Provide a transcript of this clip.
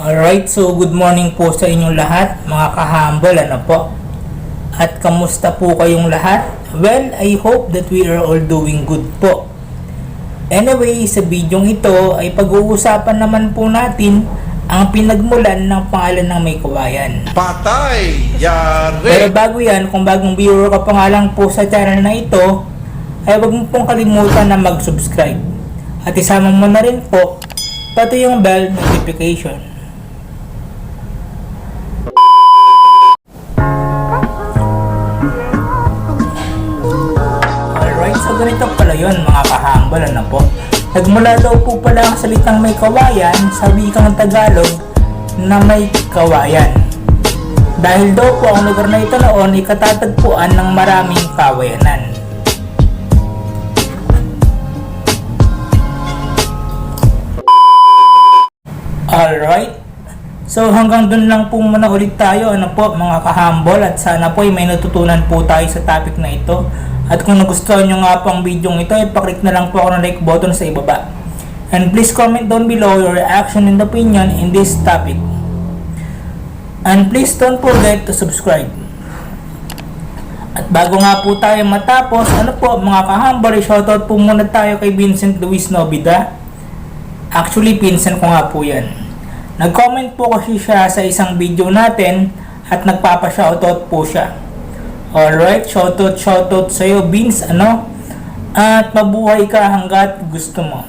Alright, so good morning po sa inyong lahat, mga kahambol, ano po? At kamusta po kayong lahat? Well, I hope that we are all doing good po. Anyway, sa bidyong ito ay pag-uusapan naman po natin ang pinagmulan ng pangalan ng may kawayan. Patay! Pero Yari! bago yan, kung bagong viewer ka pa nga lang po sa channel na ito, ay huwag mo pong kalimutan na mag-subscribe. At isama mo na rin po pati yung bell notification. Ganito pala yun mga kahambal, ano po? Nagmula daw po pala ang salitang may kawayan sa wikang Tagalog na may kawayan. Dahil daw po ang lugar na ito noon ay katatagpuan ng maraming kawayanan. Alright. So hanggang dun lang po muna ulit tayo ano po mga kahambol at sana po ay may natutunan po tayo sa topic na ito. At kung nagustuhan nyo nga po ang video ito, ipaklik na lang po ako ng like button sa ibaba. And please comment down below your reaction and opinion in this topic. And please don't forget to subscribe. At bago nga po tayo matapos, ano po mga kahambal, shoutout po muna tayo kay Vincent Luis Nobida. Actually, pinsan ko nga po yan. Nag-comment po kasi siya sa isang video natin at nagpapa-shoutout po siya. Alright, shoutout, shoutout sa'yo, Vince, ano? At mabuhay ka hanggat gusto mo.